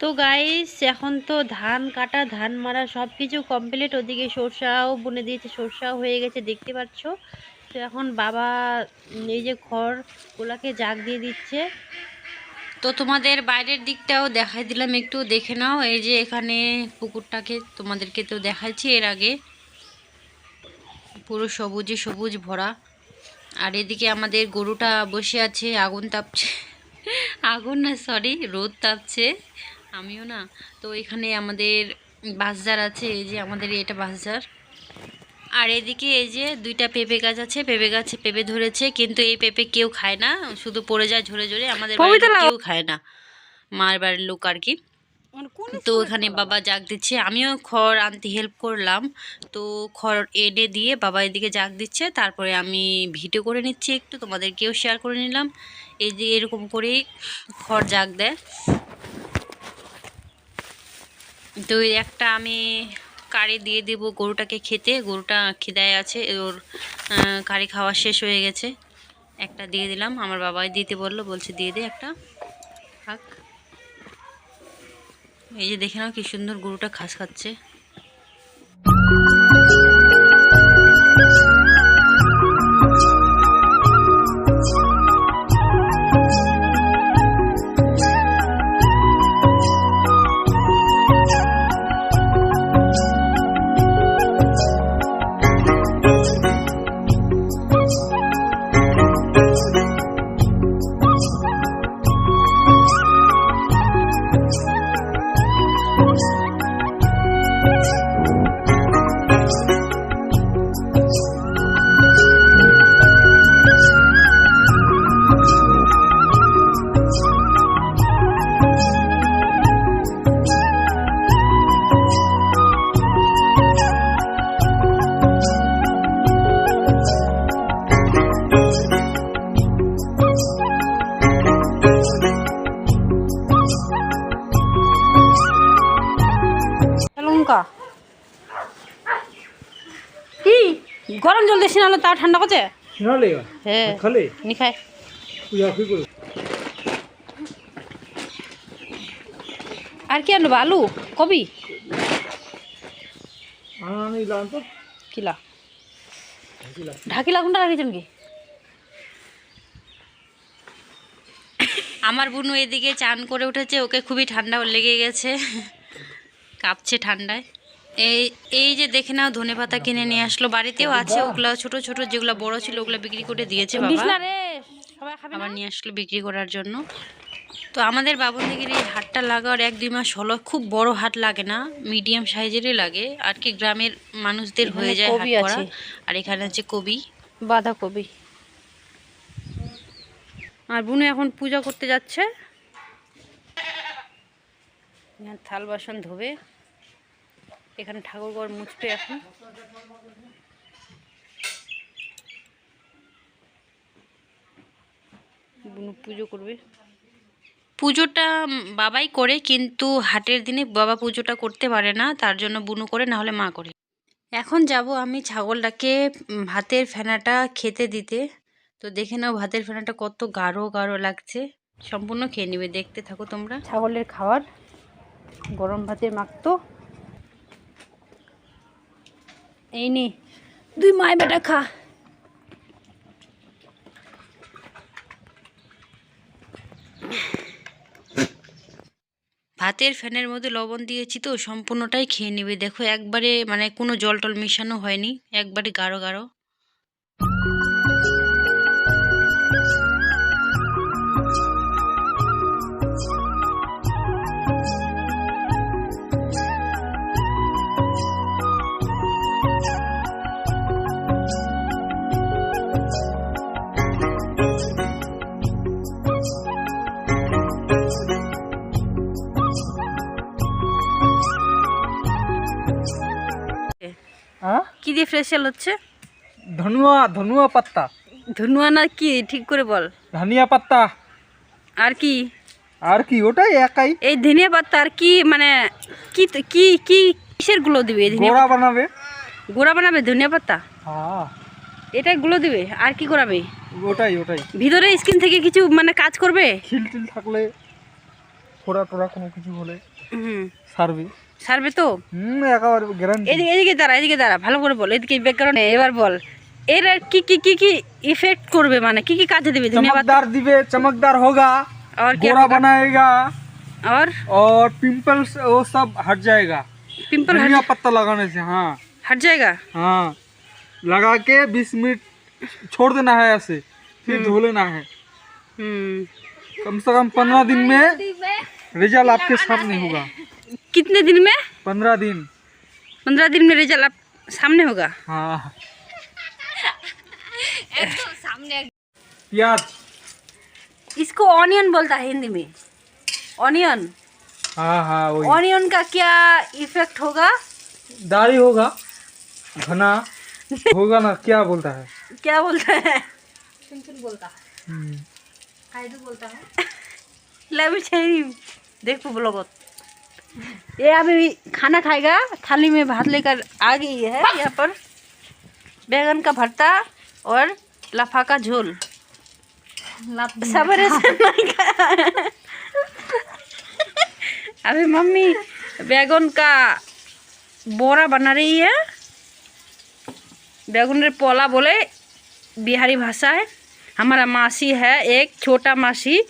তো গাইস এখন তো ধান কাটা, ধান মারা সব কিছু কমপ্লিট ওদিকে সরষাও বুনে দিয়েছে, সরষাও হয়ে গেছে, দেখতে পাচ্ছ? তো এখন বাবা এই যে খড়গুলাকে জাগ দিয়ে দিচ্ছে। তো তোমাদের বাইরের দিকটাও দেখাই দিলাম, একটু দেখে নাও। এই যে এখানে পুকুরটাকে তোমাদেরকে তো দেখাচ্ছি এর আগে। পুরো সবুজে সবুজ ভরা। আর এদিকে আমাদের গরুটা বসে আছে, আগুন তাপছে। আগুন না সরি রোদ তাপছে। আমিও না। তো এখানে আমাদের বাসজার আছে এই যে আমাদের এটা বাসজার আর এদিকে এই যে দুইটা পেঁপে গাছ আছে পেঁপে গাছে পেঁপে ধরেছে কিন্তু এই পেঁপে কেউ খায় না শুধু পড়ে যায় ঝরে ঝরে আমাদের কেউ খায় না মার বাড়ির লোক আর কি। তো এখানে বাবা জাগ দিচ্ছে আমিও খড় আনতে হেল্প করলাম। তো খড় এনে দিয়ে বাবা এদিকে জাগ দিচ্ছে তারপরে আমি ভিডিও করে নিচ্ছি একটু তোমাদেরকেও শেয়ার করে নিলাম। এই যে এরকম করেই খড় জাগ দেয়। এই একটা আমি কারি দিয়ে দেবো গরুটাকে খেতে। গরুটা খিদায় আছে, ওর কারি খাওয়া শেষ হয়ে গেছে। একটা দিয়ে দিলাম, আমার বাবাই দিতে বলল, বলছে দিয়ে দে একটা। থাক। এই যে দেখে নাও কি সুন্দর গরুটা ঘাস খাচ্ছে। লঙ্কা কি? গরম জল দিস না হলে তাও ঠান্ডা করছে? হ্যাঁ। খালে? নি খাই পূজা কি করে আর কি আনব আলু? কবি? আনি লান তো। কিলা ঢাকিলা। কোনটা রাখিছেন কি? আমার বুনু এদিকে চান করে উঠেছে ওকে খুবই ঠান্ডা লেগে গেছে। কাঁপছে ঠান্ডায়। এই এই যে দেখে নাও ধনে পাতা কিনে নিয়ে আসলো। বাড়িতেও আছে ওগুলা ছোট ছোট যেগুলো বড় ছিল ওগুলো বিক্রি করে দিয়েছে বাবা। আবার নিয়ে আসলো বিক্রি করার জন্য। তো আমাদের বাবনদিগির এই হাটটা লাগার এক দুই মাস হলো খুব বড় হাট লাগে না মিডিয়াম সাইজেরই লাগে। আর কি গ্রামের মানুষদের হয়ে যায় হাট করা। আর এখানে আছে কবি। বাঁধাকপি। আর বুনু এখন পূজা করতে যাচ্ছে। থাল বাসন ধোবে। এখানে ঠাকুর ঘর মুছবে এখন। পুজো করবে। পুজোটা বাবাই করে কিন্তু হাটের দিনে বাবা পুজোটা করতে পারে না তার জন্য বুনু করে না হলে মা করে। এখন যাব আমি ছাগলটাকে ভাতের ফেনাটা খেতে দিতে। তো দেখে নাও ভাতের ফেনাটা কত গাঢ় গাঢ় লাগছে। সম্পূর্ণ খেয়ে নেবে দেখতে থাকো তোমরা। ছাগলের খাবার গরম ভাতের মাখতো। এই নে দুই মায় বেটা খা। ভাতের ফ্যানের মধ্যে লবণ দিয়েছি তো, সম্পূর্ণটাই খেয়ে নেবে। দেখো একবারে মানে কোনো জল টল মেশানো হয়নি, একবারে গাঢ় গাঢ়। কি দিয়ে ফ্রেশিয়াল হচ্ছে? ধনুয়া ধনুয়া পাতা ধনুয়া না কি? ঠিক করে বল। ধনিয়া পাতা আর কি? আর কি? ওটাই একাই। এই ধনিয়া পাতা আর কি মানে কি কি কি কিসেরগুলো দিবে এই ধনিয়া গোড়া বানাবে। গোড়া বানাবে ধনিয়া পাতা হ্যাঁ। এটাই গুলো দিবে? আর কি করাবে ওটাই ওটাই। ভিতরে স্কিন থেকে কিছু মানে কাজ করবে? খিল টিল থাকলে ফোড়া টোড়া কোনো কিছু হলে হুম। সারবে। সারবে তো হুম একেবারে গ্যারান্টি এদিকে এদিকে দাঁড়া এদিকে দাঁড়া ভালো করে বল এদিকে ব্যাকগ্রাউন্ড এবার বল এর আর কি কি কি কি ইফেক্ট করবে মানে কি কি কাজে দেবে ধন্যবাদ चमकदार दिवे चमकदार होगा और क्या गोरा होगा? बनाएगा और और पिंपल्स वो सब हट जाएगा पिंपल हट, धनिया पत्ता लगाने से हाँ हट जाएगा हाँ लगा के बीस मिनट छोड़ देना है ऐसे फिर धो लेना है हम्म कम से कम पंद्रह दिन में रिजल्ट आपके सामने होगा कितने दिन में? पंद्रह दिन। पंद्रह दिन में रिज़ल्ट आप सामने होगा। हाँ। प्याज। इसको ऑनियन बोलता है हिंदी में। ऑनियन हाँ हाँ वही। ऑनियन का क्या इफ़ेक्ट होगा? दाढ़ी होगा घना होगा ना क्या बोलता है? क्या बोलता है? बोलता है। हम्म, बोलता है। चाहिए देखो ब्लॉगत ये अभी खाना खाएगा। थाली में भात लेकर आ गई है यहाँ पर। बैगन का भरता और लफा का झोल। सवेरे से नहीं खाया। अभी मम्मी बैगन का बोरा बना रही है। बैगन रे पोला बोले बिहारी भाषा है। हमारा मासी है एक छोटा मासी।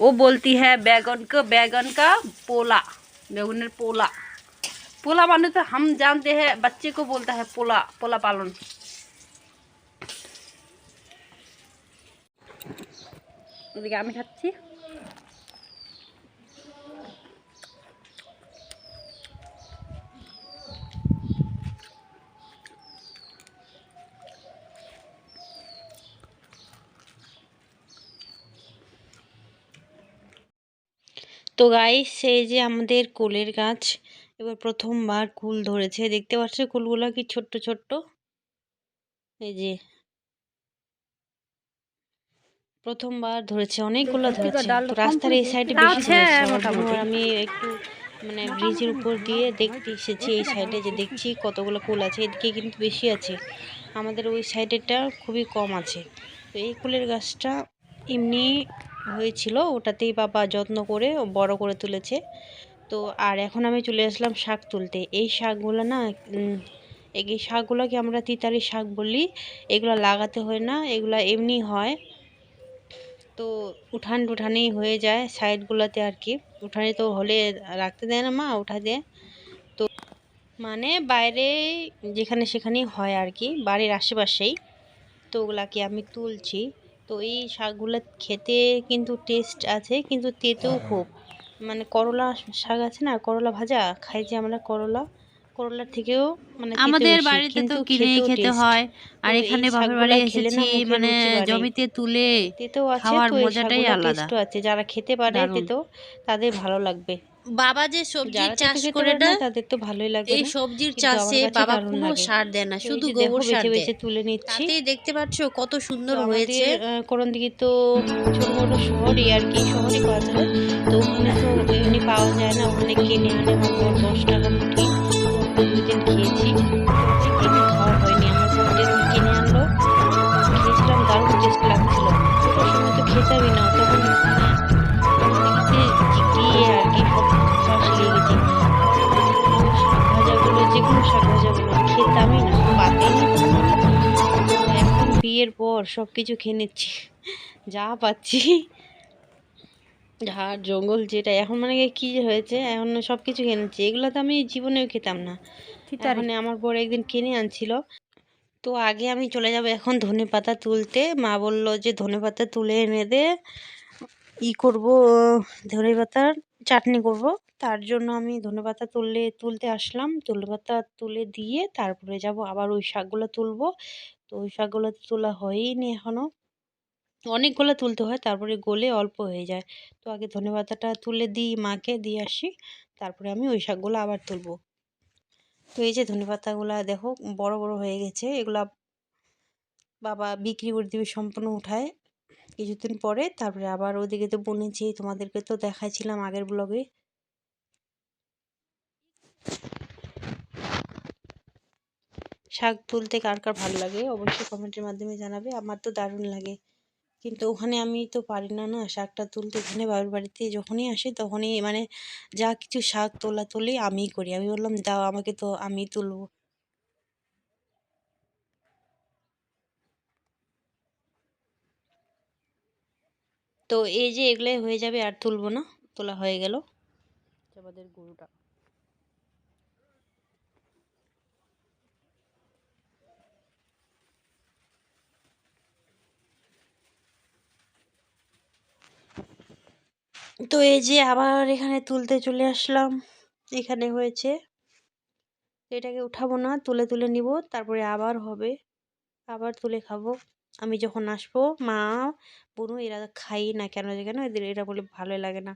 वो बोलती है बैगन को बैगन का पोला। बैगन पोला पोला माने तो हम जानते हैं बच्चे को बोलता है पोला पोला पालन ওদিকে আমি খাচ্ছি তো গাই সেই যে আমাদের কুলের গাছ এবার প্রথমবার কুল ধরেছে। দেখতে পাচ্ছ কুলগুলো কি ছোট্ট ছোট্ট? এই যে। প্রথমবার ধরেছে অনেকগুলো ধরেছে। রাস্তার এই সাইডে বেশি ধরেছে। আমি একটু মানে ব্রিজের উপর দিয়ে দেখতে এসেছি এই সাইডে যে দেখছি কতগুলো কুল আছে এদিকে কিন্তু বেশি আছে। আমাদের ওই সাইডেরটা খুবই কম আছে। তো এই কুলের গাছটা এমনি হয়েছিল, ওটাতেই বাবা যত্ন করে বড় করে তুলেছে। তো আর এখন আমি চলে আসলাম শাক তুলতে। এই শাকগুলো না এই শাকগুলোকে আমরা তিতারি শাক বলি। এগুলো লাগাতে হয় না, এগুলো এমনি হয়। তো উঠান টুঠানেই হয়ে যায় সাইডগুলোতে আর কি। উঠানে তো হলে রাখতে দেয় না মা, উঠা দেয়। তো মানে বাইরে যেখানে সেখানেই হয় আর কি, বাড়ির আশেপাশেই। তো ওগুলাকে আমি তুলছি। তো এই শাকগুলো খেতে কিন্তু টেস্ট আছে কিন্তু তেতেও খুব। মানে করলা শাক আছে না করলা ভাজা খাই যে আমরা করলা। করলার থেকেও মানে আমাদের বাড়িতে তো খেতেও খেতে হয়। আর এখানে বাপের শাকগুলা বাড়ি এসেছি মানে জমিতে তুলে তেতেও আছে খাওয়ার মজাটাই আলাদা। আছে। যারা খেতে পারে দারুণ। তেতো তাদের ভালো লাগবে। বাবা যে সবজি চাষ করে না তাদের তো ভালোই লাগবে এই সবজির চাষে বাবা কোনো সার দেয় না শুধু গোবর সার বেছে তুলে নিচ্ছি। তাতেই দেখতে পাচ্ছ কত সুন্দর হয়েছে। করণ দিকে তো ছোট মোটো শহরই আর কি শহরই পাওয়া যায়। তো ওখানে তো এমনি পাওয়া যায় না ওখানে কিনে আনে মাত্র দশ টাকা মুঠি দুদিন খেয়েছি। কিনে খাওয়া হয়নি। আমার যেদিন কিনে আনলো। খেয়েছিলাম দারুণ টেস্ট লাগছিল। ছোটোর সময় তো খেতামই না তখন বিয়ের পর সব কিছু খেয়ে নিচ্ছি। যা পাচ্ছি। ঝাড় জঙ্গল যেটা এখন মানে কি হয়েছে এখন সব কিছু খেয়ে নিচ্ছি। এগুলো তো আমি জীবনেও খেতাম না। এখন আমার বড় একদিন কিনে আনছিল। তো আগে আমি চলে যাব এখন ধনে পাতা তুলতে। মা বলল যে ধনে পাতা তুলে এনে দে। ই করব ধনে পাতার চাটনি করব। তার জন্য আমি ধনে পাতা তুললে তুলতে আসলাম। ধনে পাতা তুলে দিয়ে তারপরে যাব আবার ওই শাকগুলো তুলবো। তো ওই শাকগুলো তোলা হয়ইনি এখনও অনেকগুলো তুলতে হয়, তারপরে গলে অল্প হয়ে যায়। তো আগে ধনে পাতাটা তুলে দিই, মাকে দিয়ে আসি, তারপরে আমি ওই শাকগুলো আবার তুলবো। তো এই যে ধনে পাতাগুলো দেখো, বড় বড় হয়ে গেছে, এগুলা বাবা বিক্রি করে দিবে সম্পূর্ণ উঠায়। কিছুদিন পরে তারপরে আবার ওদিকে তো বুনেছি, তোমাদেরকে তো দেখাইছিলাম আগের ব্লগে। শাক তুলতে কার কার ভালো লাগে, অবশ্যই কমেন্টের মাধ্যমে জানাবে। আমার তো দারুণ লাগে। কিন্তু ওখানে আমি তো পারি না না? শাকটা তুলতে এখানে বাবার বাড়িতে যখনই আসি তখনই মানে যা কিছু শাক তোলা তুলি আমিই করি। আমি বললাম, দাও, আমাকে তো আমিই তুলবো। তো এই যে এগুলাই হয়ে যাবে, আর তুলবো না। তোলা হয়ে গেল। আমাদের গরুটা। তো এই যে আবার এখানে তুলতে চলে আসলাম। এখানে হয়েছে। এটাকে উঠাবো না, তুলে তুলে নিব, তারপরে আবার হবে। আবার তুলে খাব। আমি যখন আসব, মা, বুনু এরা খাই না কেন যে কেন এদের, এরা বলে ভালো লাগে না।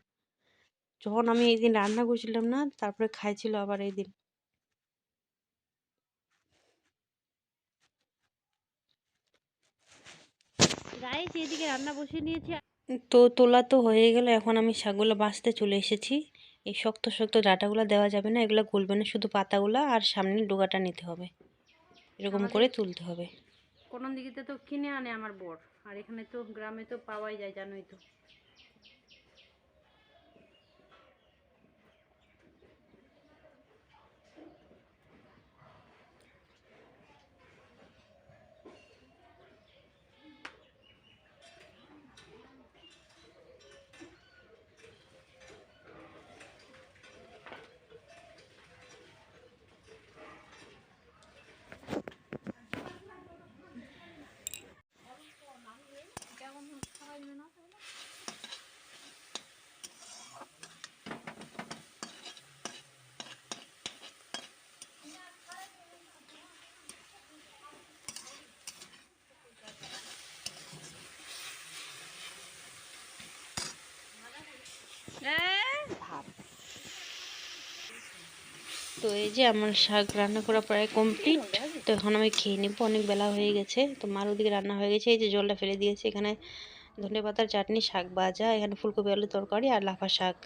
যখন আমি এই দিন রান্না করছিলাম না, তারপরে খাইছিল আবার এই দিন। গাইস এদিকে রান্না বসিয়ে নিয়েছি। তো তোলা তো হয়ে গেল এখন আমি শাকগুলো বাঁচতে চলে এসেছি। এই শক্ত শক্ত ডাটাগুলো দেওয়া যাবে না এগুলো গলবে না শুধু পাতাগুলো আর সামনে ডোগাটা নিতে হবে। এরকম করে তুলতে হবে। কোন দিকে তো কিনে আনে আমার বর আর এখানে তো গ্রামে তো পাওয়াই যায় জানোই তো। তো এই যে আমার শাক রান্না করা প্রায় কমপ্লিট তো এখন আমি খেয়ে নেব। অনেক বেলা হয়ে গেছে, তো মার ওদিকে রান্না হয়ে গেছে, এই যে জলটা ফেলে দিয়েছে। এখানে ধনে পাতার চাটনি, শাক ভাজা, এখানে ফুলকপি, আলুর তরকারি আর লাফা শাক।